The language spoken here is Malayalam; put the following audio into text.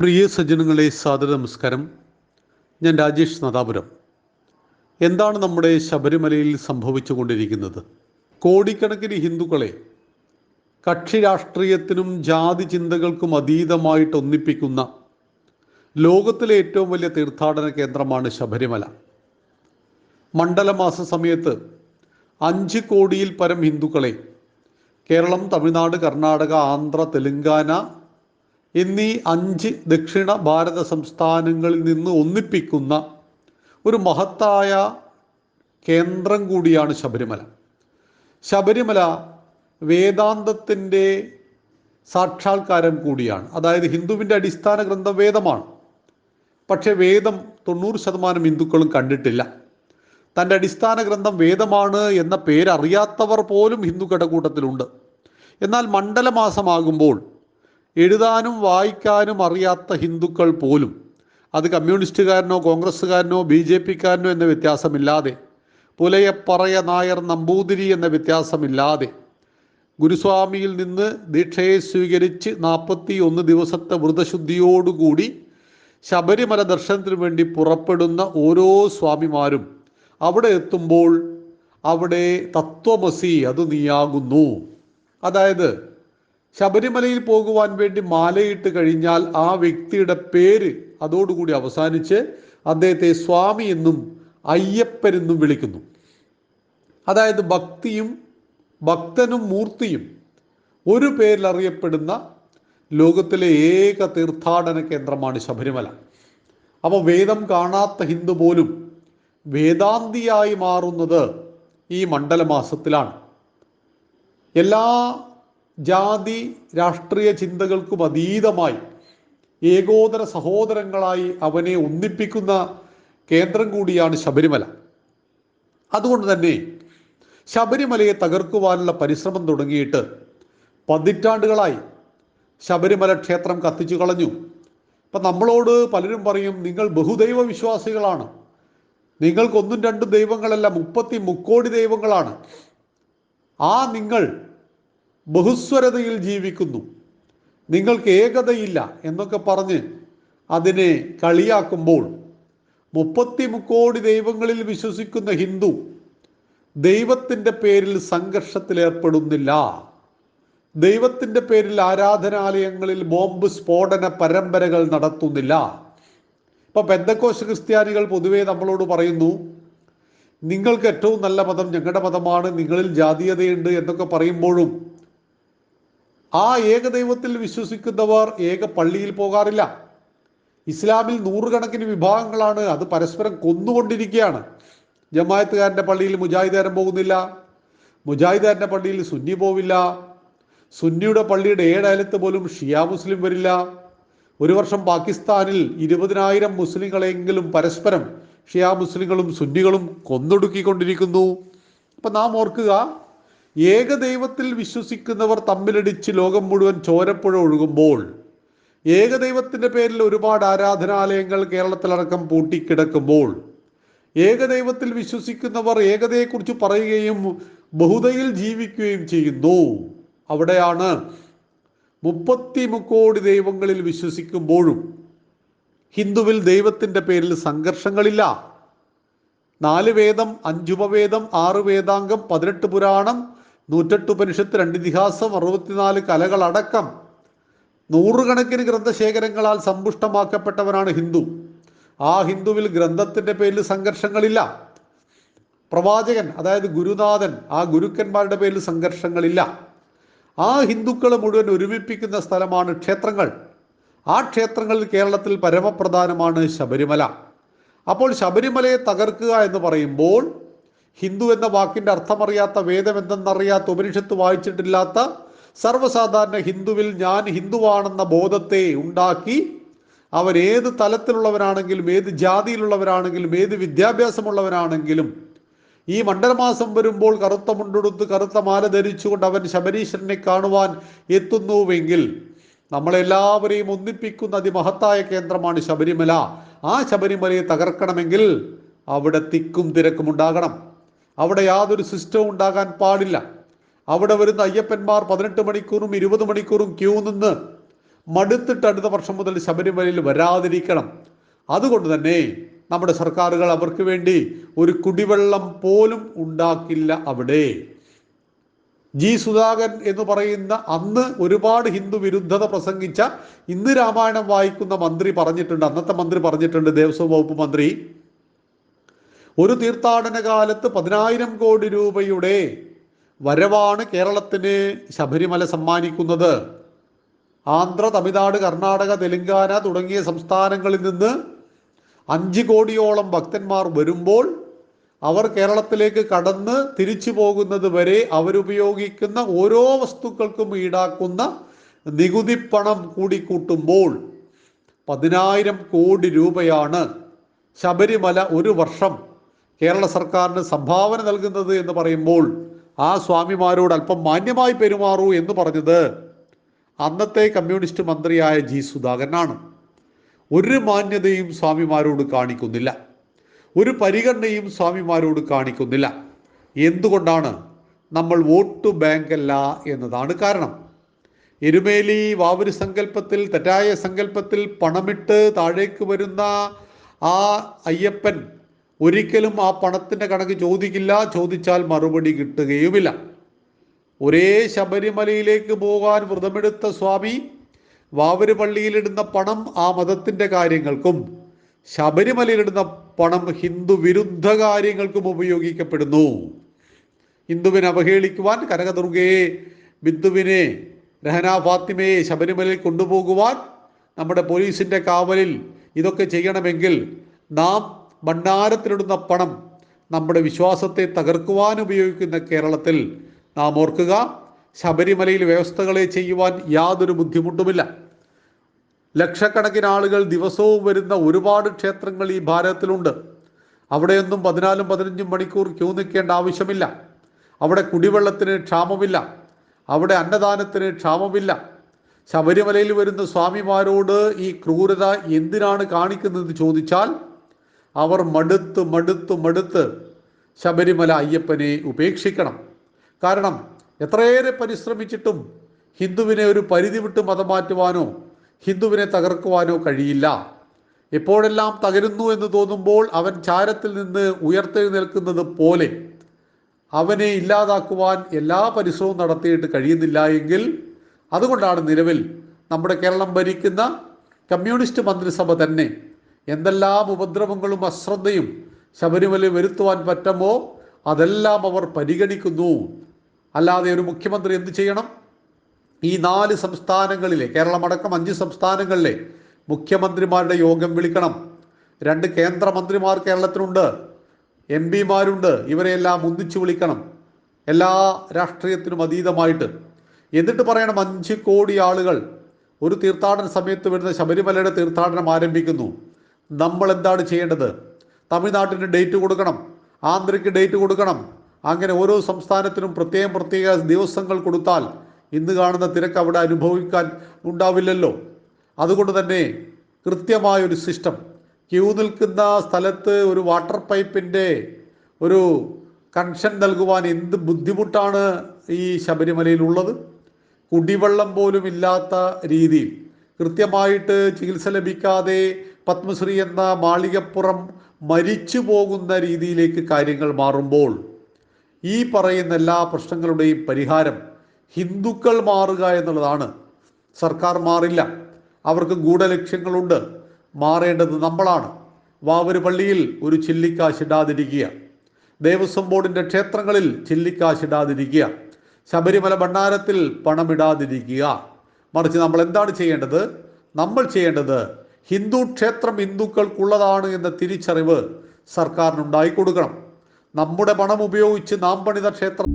പ്രിയ സജ്ജനങ്ങളെ സാദര നമസ്കാരം. ഞാൻ രാജേഷ് നദാപുരം. എന്താണ് നമ്മുടെ ശബരിമലയിൽ സംഭവിച്ചു കൊണ്ടിരിക്കുന്നത് കോടിക്കണക്കിന് ഹിന്ദുക്കളെ കക്ഷി രാഷ്ട്രീയത്തിനും ജാതി ചിന്തകൾക്കും അതീതമായിട്ട് ഒന്നിപ്പിക്കുന്ന ലോകത്തിലെ ഏറ്റവും വലിയ തീർത്ഥാടന കേന്ദ്രമാണ് ശബരിമല. മണ്ഡലമാസ സമയത്ത് അഞ്ച് കോടിയിൽ പരം ഹിന്ദുക്കളെ കേരളം തമിഴ്നാട് കർണാടക ആന്ധ്ര തെലുങ്കാന എന്നീ അഞ്ച് ദക്ഷിണ ഭാരത സംസ്ഥാനങ്ങളിൽ നിന്ന് ഒന്നിപ്പിക്കുന്ന ഒരു മഹത്തായ കേന്ദ്രം കൂടിയാണ് ശബരിമല. ശബരിമല വേദാന്തത്തിന്റെ സാക്ഷാത്കാരം കൂടിയാണ്. അതായത് ഹിന്ദുവിന്റെ അടിസ്ഥാന ഗ്രന്ഥം വേദമാണ്. പക്ഷേ വേദം തൊണ്ണൂറ് ശതമാനം ഹിന്ദുക്കളും കണ്ടിട്ടില്ല. തന്റെ അടിസ്ഥാന ഗ്രന്ഥം വേദമാണ് എന്ന പേരറിയാത്തവർ പോലും ഹിന്ദുക്കളുടെ കൂട്ടത്തിലുണ്ട് എന്നാൽ മണ്ഡലമാസമാകുമ്പോൾ എഴുതാനും വായിക്കാനും അറിയാത്ത ഹിന്ദുക്കൾ പോലും അത് കമ്മ്യൂണിസ്റ്റുകാരനോ കോൺഗ്രസ്സുകാരനോ ബി ജെ പിക്കാരനോ എന്ന വ്യത്യാസമില്ലാതെ പുലയപ്പറയ നായർ നമ്പൂതിരി എന്ന വ്യത്യാസമില്ലാതെ ഗുരുസ്വാമിയിൽ നിന്ന് ദീക്ഷയെ സ്വീകരിച്ച് നാൽപ്പത്തി ഒന്ന് ദിവസത്തെ വ്രതശുദ്ധിയോടുകൂടി ശബരിമല ദർശനത്തിന് വേണ്ടി പുറപ്പെടുന്ന ഓരോ സ്വാമിമാരും അവിടെ എത്തുമ്പോൾ അവിടെ തത്വമസി അത് നീയാകുന്നു. അതായത് ശബരിമലയിൽ പോകുവാൻ വേണ്ടി മാലയിട്ട് കഴിഞ്ഞാൽ ആ വ്യക്തിയുടെ പേര് അതോടുകൂടി അവസാനിച്ച് അദ്ദേഹത്തെ സ്വാമി എന്നും അയ്യപ്പനെന്നും വിളിക്കുന്നു. അതായത് ഭക്തിയും ഭക്തനും മൂർത്തിയും ഒരു പേരിൽ അറിയപ്പെടുന്ന ലോകത്തിലെ ഏക തീർത്ഥാടന കേന്ദ്രമാണ് ശബരിമല. അപ്പോൾ വേദം കാണാത്ത ഹിന്ദു പോലും വേദാന്തിയായി മാറുന്നത് ഈ മണ്ഡലമാസത്തിലാണ്. എല്ലാ ജാതി രാഷ്ട്രീയ ചിന്തകൾക്കും അതീതമായി ഏകോദര സഹോദരങ്ങളായി അവനെ ഒന്നിപ്പിക്കുന്ന കേന്ദ്രം കൂടിയാണ് ശബരിമല. അതുകൊണ്ട് തന്നെ ശബരിമലയെ തകർക്കുവാനുള്ള പരിശ്രമം തുടങ്ങിയിട്ട് പതിറ്റാണ്ടുകളായി ശബരിമല ക്ഷേത്രം കത്തിച്ചു കളഞ്ഞു. അപ്പം നമ്മളോട് പലരും പറയും നിങ്ങൾ ബഹുദൈവ വിശ്വാസികളാണ്. നിങ്ങൾക്കൊന്നും രണ്ടും ദൈവങ്ങളല്ല മുപ്പത്തി മുക്കോടി ദൈവങ്ങളാണ്. ആ നിങ്ങൾ ബഹുസ്വരതയിൽ ജീവിക്കുന്നു. നിങ്ങൾക്ക് ഏകതയില്ല എന്നൊക്കെ പറഞ്ഞ് അതിനെ കളിയാക്കുമ്പോൾ മുപ്പത്തി മുക്കോടി ദൈവങ്ങളിൽ വിശ്വസിക്കുന്ന ഹിന്ദു ദൈവത്തിന്റെ പേരിൽ സംഘർഷത്തിൽ ഏർപ്പെടുന്നില്ല. ദൈവത്തിന്റെ പേരിൽ ആരാധനാലയങ്ങളിൽ ബോംബ് സ്ഫോടന പരമ്പരകൾ നടത്തുന്നില്ല. ഇപ്പൊ പെന്തക്കോശ ക്രിസ്ത്യാനികൾ പൊതുവേ നമ്മളോട് പറയുന്നു നിങ്ങൾക്ക് ഏറ്റവും നല്ല മതം ഞങ്ങളുടെ മതമാണ് നിങ്ങളിൽ ജാതീയതയുണ്ട് എന്നൊക്കെ പറയുമ്പോഴും ആ ഏകദൈവത്തിൽ വിശ്വസിക്കുന്നവർ ഏക പള്ളിയിൽ പോകാറില്ല. ഇസ്ലാമിൽ നൂറുകണക്കിന് വിഭാഗങ്ങളാണ് അത് പരസ്പരം കൊന്നുകൊണ്ടിരിക്കുകയാണ്. ജമായത്തുകാരന്റെ പള്ളിയിൽ മുജാഹിദാരൻ പോകുന്നില്ല. മുജാഹിദാരന്റെ പള്ളിയിൽ സുന്നി പോവില്ല. സുന്നിയുടെ പള്ളിയുടെ ഏഴയലത്ത് പോലും ഷിയ മുസ്ലിം വരില്ല. ഒരു വർഷം പാകിസ്ഥാനിൽ ഇരുപതിനായിരം മുസ്ലിങ്ങളെങ്കിലും പരസ്പരം ഷിയ മുസ്ലിങ്ങളും സുന്നികളും കൊന്നൊടുക്കിക്കൊണ്ടിരിക്കുന്നു. അപ്പം നാം ഓർക്കുക ഏകദൈവത്തിൽ വിശ്വസിക്കുന്നവർ തമ്മിലടിച്ച് ലോകം മുഴുവൻ ചോരപ്പുഴ ഒഴുകുമ്പോൾ ഏകദൈവത്തിന്റെ പേരിൽ ഒരുപാട് ആരാധനാലയങ്ങൾ കേരളത്തിലടക്കം പൂട്ടിക്കിടക്കുമ്പോൾ ഏകദൈവത്തിൽ വിശ്വസിക്കുന്നവർ ഏകതയെക്കുറിച്ച് പറയുകയും ബഹുതയിൽ ജീവിക്കുകയും ചെയ്യുന്നു. അവിടെയാണ് മുപ്പത്തി മുക്കോടി ദൈവങ്ങളിൽ വിശ്വസിക്കുമ്പോഴും ഹിന്ദുവിൽ ദൈവത്തിന്റെ പേരിൽ സംഘർഷങ്ങളില്ല. നാല് വേദം അഞ്ചുപവേദം ആറ് വേദാംഗം പതിനെട്ട് പുരാണം നൂറ്റെട്ട് ഉപനിഷത്ത് രണ്ട് ഇതിഹാസം അറുപത്തിനാല് കലകളടക്കം നൂറുകണക്കിന് ഗ്രന്ഥശേഖരങ്ങളാൽ സമ്പുഷ്ടമാക്കപ്പെട്ടവനാണ് ഹിന്ദു. ആ ഹിന്ദുവിൽ ഗ്രന്ഥത്തിന്റെ പേരിൽ സംഘർഷങ്ങളില്ല. പ്രവാചകൻ അതായത് ഗുരുനാഥൻ ആ ഗുരുക്കന്മാരുടെ പേരിൽ സംഘർഷങ്ങളില്ല. ആ ഹിന്ദുക്കളെ മുഴുവൻ ഒരുമിപ്പിക്കുന്ന സ്ഥലമാണ് ക്ഷേത്രങ്ങൾ. ആ ക്ഷേത്രങ്ങളിൽ കേരളത്തിൽ പരമപ്രധാനമാണ് ശബരിമല. അപ്പോൾ ശബരിമലയെ തകർക്കുക എന്ന് പറയുമ്പോൾ ഹിന്ദു എന്ന വാക്കിന്റെ അർത്ഥമറിയാത്ത വേദം എന്തെന്നറിയാത്ത ഉപനിഷത്ത് വായിച്ചിട്ടില്ലാത്ത സർവസാധാരണ ഹിന്ദുവിൽ ഞാൻ ഹിന്ദുവാണെന്ന ബോധത്തെ ഉണ്ടാക്കി അവരേത് തലത്തിലുള്ളവരാണെങ്കിലും ഏത് ജാതിയിലുള്ളവരാണെങ്കിലും ഏത് വിദ്യാഭ്യാസമുള്ളവരാണെങ്കിലും ഈ മണ്ഡലമാസം വരുമ്പോൾ കറുത്ത മുണ്ടെടുത്ത് കറുത്ത മാല ധരിച്ചുകൊണ്ട് അവൻ ശബരീശ്വരനെ കാണുവാൻ എത്തുന്നുവെങ്കിൽ നമ്മളെല്ലാവരെയും ഒന്നിപ്പിക്കുന്ന അതിമഹത്തായ കേന്ദ്രമാണ് ശബരിമല. ആ ശബരിമലയെ തകർക്കണമെങ്കിൽ അവിടെ തിക്കും തിരക്കും ഉണ്ടാകണം. അവിടെ യാതൊരു സിസ്റ്റവും ഉണ്ടാകാൻ പാടില്ല. അവിടെ വരുന്ന അയ്യപ്പന്മാർ പതിനെട്ട് മണിക്കൂറും ഇരുപത് മണിക്കൂറും ക്യൂ നിന്ന് മടുത്തിട്ട് അടുത്ത വർഷം മുതൽ ശബരിമലയിൽ വരാതിരിക്കണം. അതുകൊണ്ട് തന്നെ നമ്മുടെ സർക്കാരുകൾ അവർക്ക് വേണ്ടി ഒരു കുടിവെള്ളം പോലും ഉണ്ടാക്കില്ല അവിടെ. ജി സുധാകരൻ എന്ന് പറയുന്ന അന്ന് ഒരുപാട് ഹിന്ദു വിരുദ്ധത പ്രസംഗിച്ച ഇന്ന് രാമായണം വായിക്കുന്ന മന്ത്രി പറഞ്ഞിട്ടുണ്ട് അന്നത്തെ മന്ത്രി പറഞ്ഞിട്ടുണ്ട് ദേവസ്വം വകുപ്പ് മന്ത്രി. ഒരു തീർത്ഥാടന കാലത്ത് പതിനായിരം കോടി രൂപയുടെ വരവാണ് കേരളത്തിന് ശബരിമല സമ്മാനിക്കുന്നത്. ആന്ധ്ര തമിഴ്നാട് കർണാടക തെലങ്കാന തുടങ്ങിയ സംസ്ഥാനങ്ങളിൽ നിന്ന് അഞ്ച് കോടിയോളം ഭക്തന്മാർ വരുമ്പോൾ അവർ കേരളത്തിലേക്ക് കടന്ന് തിരിച്ചു പോകുന്നത് വരെ അവരുപയോഗിക്കുന്ന ഓരോ വസ്തുക്കൾക്കും ഈടാക്കുന്ന നികുതി പണം കൂടിക്കൂട്ടുമ്പോൾ പതിനായിരം കോടി രൂപയാണ് ശബരിമല ഒരു വർഷം കേരള സർക്കാരിന് സംഭാവന നൽകുന്നത് എന്ന് പറയുമ്പോൾ ആ സ്വാമിമാരോട് അല്പം മാന്യമായി പെരുമാറൂ എന്ന് പറഞ്ഞത് അന്നത്തെ കമ്മ്യൂണിസ്റ്റ് മന്ത്രിയായ ജി സുധാകരനാണ്. ഒരു മാന്യതയും സ്വാമിമാരോട് കാണിക്കുന്നില്ല. ഒരു പരിഗണനയും സ്വാമിമാരോട് കാണിക്കുന്നില്ല. എന്തുകൊണ്ടാണ്? നമ്മൾ വോട്ട് ബാങ്കല്ല എന്നതാണ് കാരണം. എരുമേലി വാവൂര് സങ്കല്പത്തിൽ തെറ്റായ സങ്കല്പത്തിൽ പണമിട്ട് താഴേക്ക് വരുന്ന ആ അയ്യപ്പൻ ഒരിക്കലും ആ പണത്തിന്റെ കണക്ക് ചോദിക്കില്ല ചോദിച്ചാൽ മറുപടി കിട്ടുകയുമില്ല. ഒരേ ശബരിമലയിലേക്ക് പോകാൻ വ്രതമെടുത്ത സ്വാമി വാവര് പള്ളിയിലിടുന്ന പണം ആ മതത്തിന്റെ കാര്യങ്ങൾക്കും ശബരിമലയിലിടുന്ന പണം ഹിന്ദു വിരുദ്ധ കാര്യങ്ങൾക്കും ഉപയോഗിക്കപ്പെടുന്നു. ഹിന്ദുവിനെ അവഹേളിക്കുവാൻ കനകദുർഗയെ ബിന്ദുവിനെ രഹന ഫാത്തിമയെ ശബരിമലയിൽ കൊണ്ടുപോകുവാൻ നമ്മുടെ പോലീസിന്റെ കാവലിൽ ഇതൊക്കെ ചെയ്യണമെങ്കിൽ നാം ഭണ്ഡാരത്തിലിടുന്ന പണം നമ്മുടെ വിശ്വാസത്തെ തകർക്കുവാൻ ഉപയോഗിക്കുന്ന കേരളത്തിൽ നാം ഓർക്കുക ശബരിമലയിൽ വ്യവസ്ഥകളെ ചെയ്യുവാൻ യാതൊരു ബുദ്ധിമുട്ടുമില്ല. ലക്ഷക്കണക്കിന് ആളുകൾ ദിവസവും വരുന്ന ഒരുപാട് ക്ഷേത്രങ്ങൾ ഈ ഭാരതത്തിലുണ്ട്. അവിടെയൊന്നും പതിനാലും പതിനഞ്ചും മണിക്കൂർ ക്യൂ നിൽക്കേണ്ട ആവശ്യമില്ല. അവിടെ കുടിവെള്ളത്തിന് ക്ഷാമമില്ല. അവിടെ അന്നദാനത്തിന് ക്ഷാമമില്ല. ശബരിമലയിൽ വരുന്ന സ്വാമിമാരോട് ഈ ക്രൂരത എന്തിനാണ് കാണിക്കുന്നത് ചോദിച്ചാൽ അവർ മടുത്ത് മടുത്ത് മടുത്ത് ശബരിമല അയ്യപ്പനെ ഉപേക്ഷിക്കണം. കാരണം എത്രയേറെ പരിശ്രമിച്ചിട്ടും ഹിന്ദുവിനെ ഒരു പരിധി വിട്ട് മതം മാറ്റുവാനോ ഹിന്ദുവിനെ തകർക്കുവാനോ കഴിയില്ല. എപ്പോഴെല്ലാം തകരുന്നു എന്ന് തോന്നുമ്പോൾ അവൻ ചാരത്തിൽ നിന്ന് ഉയർത്തെഴുന്നേൽക്കുന്നത് പോലെ അവനെ ഇല്ലാതാക്കുവാൻ എല്ലാ പരിശ്രമവും നടത്തിയിട്ട് കഴിയുന്നില്ല എങ്കിൽ അതുകൊണ്ടാണ് നിലവിൽ നമ്മുടെ കേരളം ഭരിക്കുന്ന കമ്മ്യൂണിസ്റ്റ് മന്ത്രിസഭ തന്നെ എന്തെല്ലാം ഉപദ്രവങ്ങളും അശ്രദ്ധയും ശബരിമലയിൽ വരുത്തുവാൻ പറ്റുമോ അതെല്ലാം അവർ പരിഗണിക്കുന്നു. അല്ലാതെ ഒരു മുഖ്യമന്ത്രി എന്ത് ചെയ്യണം? ഈ നാല് സംസ്ഥാനങ്ങളിലെ കേരളമടക്കം അഞ്ച് സംസ്ഥാനങ്ങളിലെ മുഖ്യമന്ത്രിമാരുടെ യോഗം വിളിക്കണം. രണ്ട് കേന്ദ്രമന്ത്രിമാർ കേരളത്തിലുണ്ട്. എം പിമാരുണ്ട്. ഇവരെയെല്ലാം ഒന്നിച്ചു വിളിക്കണം. എല്ലാ രാഷ്ട്രീയത്തിനും അതീതമായിട്ട്. എന്നിട്ട് പറയണം അഞ്ച് കോടി ആളുകൾ ഒരു തീർത്ഥാടന സമയത്ത് വരുന്ന ശബരിമലയുടെ തീർത്ഥാടനം ആരംഭിക്കുന്നു. നമ്മൾ എന്താണ് ചെയ്യേണ്ടത്? തമിഴ്നാട്ടിന് ഡേറ്റ് കൊടുക്കണം ആന്ധ്രയ്ക്ക് ഡേറ്റ് കൊടുക്കണം. അങ്ങനെ ഓരോ സംസ്ഥാനത്തിനും പ്രത്യേകം പ്രത്യേക ദിവസങ്ങൾ കൊടുത്താൽ ഇന്ന് കാണുന്ന തിരക്ക് അവിടെ അനുഭവിക്കാൻ ഉണ്ടാവില്ലല്ലോ. അതുകൊണ്ട് തന്നെ കൃത്യമായൊരു സിസ്റ്റം. ക്യൂ നിൽക്കുന്ന സ്ഥലത്ത് ഒരു വാട്ടർ പൈപ്പിന്റെ ഒരു കൺഷൻ നൽകുവാൻ എന്ത് ബുദ്ധിമുട്ടാണ് ഈ ശബരിമലയിലുള്ളത്? കുടിവെള്ളം പോലും ഇല്ലാത്ത രീതിയിൽ കൃത്യമായിട്ട് ചികിത്സ ലഭിക്കാതെ പത്മശ്രീ എന്ന മാളികപ്പുറം മരിച്ചു പോകുന്ന രീതിയിലേക്ക് കാര്യങ്ങൾ മാറുമ്പോൾ ഈ പറയുന്ന എല്ലാ പ്രശ്നങ്ങളുടെയും പരിഹാരം ഹിന്ദുക്കൾ മാറുക എന്നുള്ളതാണ്. സർക്കാർ മാറില്ല. അവർക്ക് ഗൂഢലക്ഷ്യങ്ങളുണ്ട്. മാറേണ്ടത് നമ്മളാണ്. വാവര് പള്ളിയിൽ ഒരു ചില്ലിക്കാശിടാതിരിക്കുക ദേവസ്വം ബോർഡിന്റെ ക്ഷേത്രങ്ങളിൽ ചില്ലിക്കാശിടാതിരിക്കുക ശബരിമല ഭണ്ഡാരത്തിൽ പണമിടാതിരിക്കുക മറിച്ച് നമ്മൾ എന്താണ് ചെയ്യേണ്ടത്? നമ്മൾ ചെയ്യേണ്ടത് ഹിന്ദു ക്ഷേത്രം ഹിന്ദുക്കൾക്കുള്ളതാണ് എന്ന തിരിച്ചറിവ് സർക്കാരിനുണ്ടായി കൊടുക്കണം. നമ്മുടെ പണം ഉപയോഗിച്ച് നാം പണിത ക്ഷേത്രം